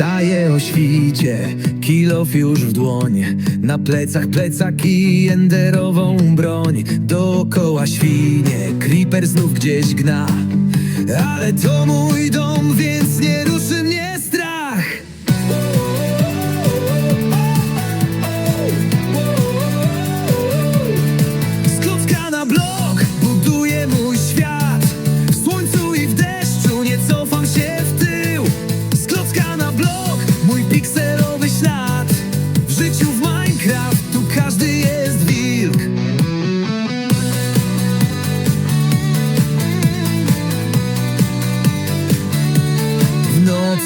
wstaje o świcie. Kilof już w dłoń. Na plecach plecak i enderową broń. Dookoła świnie. Creeper znów gdzieś gna. Ale to mój dom,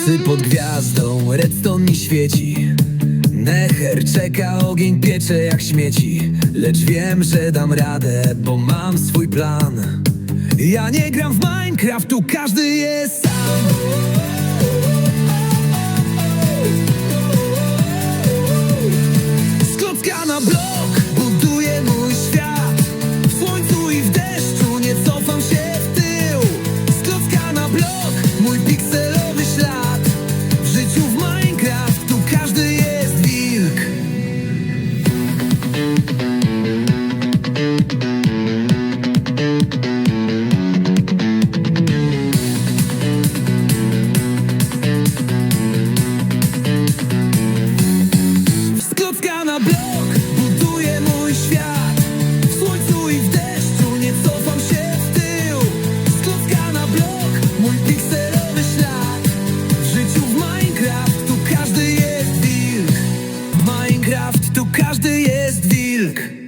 nocy pod gwiazdą redstone mi świeci. Necher czeka, ogień piecze jak śmieci. Lecz wiem, że dam radę, bo mam swój plan. Ja nie gram w Minecraft, tu każdy jest sam Minecraft, tu każdy jest wilk.